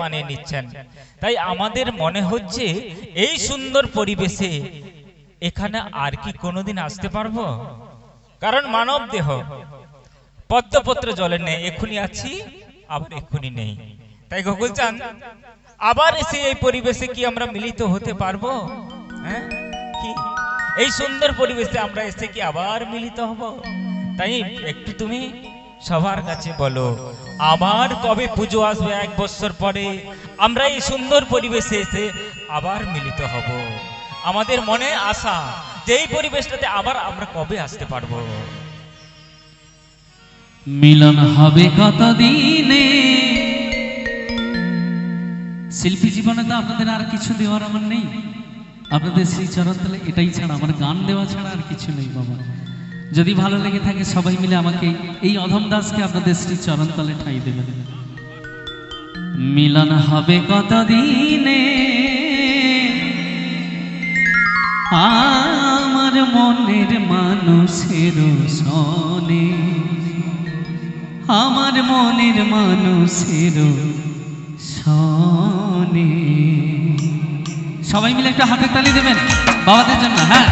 মানিয়ে নিচ্ছেন। তাই আমাদের মনে হচ্ছে এই সুন্দর পরিবেশে এখানে আর কি কোনোদিন আসতে পারব? কারণ মানব দেহ। পদ্মপত্র জলে নেই এক্ষুনি আছি, আবার এক্ষুনি নেই। তাই গোকুল চান, আবার এসে এই পরিবেশে কি আমরা মিলিত হতে পারব? হ্যাঁ? কি? এই সুন্দর পরিবেশে আমরা এসে কি আবার মিলিত হব? তাই একটু তুমি সবার কাছে বলো, আবার কবে পুজো আসবে এক বছর পরে? আমরা এই সুন্দর পরিবেশে এসে আবার মিলিত হব। আমাদের মনে আশা যে এই পরিবেশটাতে আবার আমরা কবে আসতে পারব? মিলন হবে কত দিনে শিল্পী জীবনে তো আপনাদের আর কিছু দেওয়ার আমার নেই। আপনাদের শ্রী চরণতলে এটাই ছাড়া, আমার গান দেওয়া ছাড়া আর কিছু নেই, বাবা। যদি ভালো লেগে থাকে, সবাই মিলে আমাকে এই অধম দাসকে আপনাদের শ্রী চরণতলে ঠাই দেবেন। মিলন হবে কতদিনে? আমার মনের মানুষের সনে আমার মনের মানুষের সনে সবাই মিলে একটু হাতের তালি দেবেন, বাবাদের জন্য হ্যাঁ।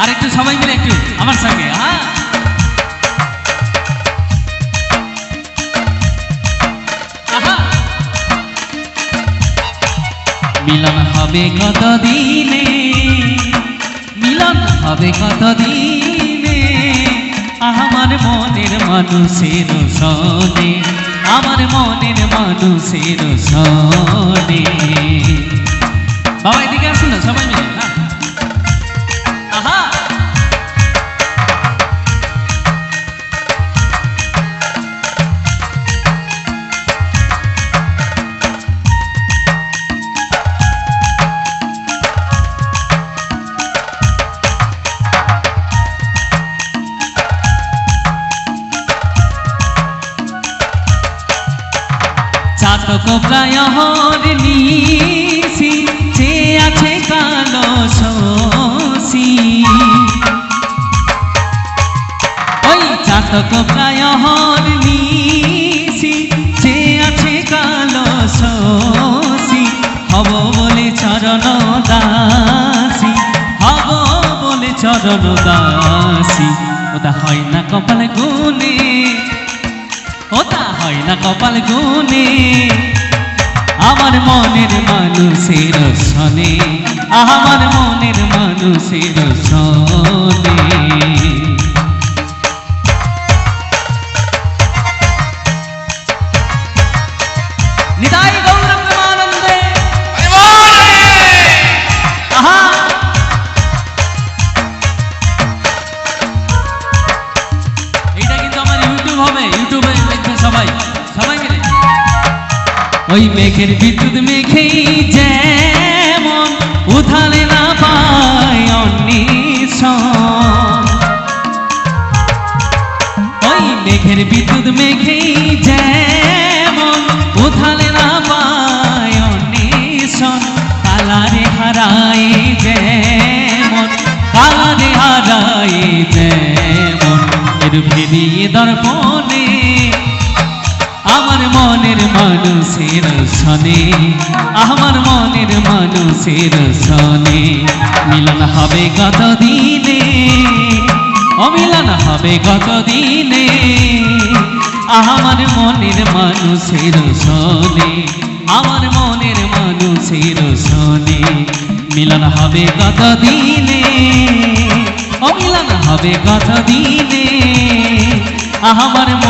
আর একটু সবাই মিলে একটু আমার সঙ্গে হ্যাঁ। মিলন হবে কত দিনে, মিলন হবে কত দিনে, আমার মনের মানুষের সনে, আমার মনের মানুষের সনে। বাবা, এদিকে আসুন সবাই চাতক প্রায় হর নিশি যে আছে কালো শশী ওই চাতক প্রায় হর নিশি যে আছে কালো শশী হব বলে চরণ দাসী, হব বলে চরণ দাসী। ওটা হয় না কপালে গুনে ওটা হয় না কপাল গুনে আমার মনের মানুষের সনে আমার মনের মানুষের সনে নিতাই সবাই সবাই মিলে। ওই মেঘের বিদ্যুৎ মেঘেই যেমন উঠালে না পায় অন্বেষণ। ওই মেঘের বিদ্যুৎ মেঘেই যেমন উঠালে না পায় অন্বেষণ। কালারে হারায় যেমন, কালারে হারায় যেমন। এর ভেদিয়ে দর্পণে মানুষের সনে, আমার মনের মানুষের সনে, মিলন হবে কত দিনে, অমিলন হবে কত দিনে, আমার মনের মানুষের সনে, আমার মনের মানুষের সনে, মিলন হবে কত দিনে, অমিলন হবে কত দিনে, আমার মনের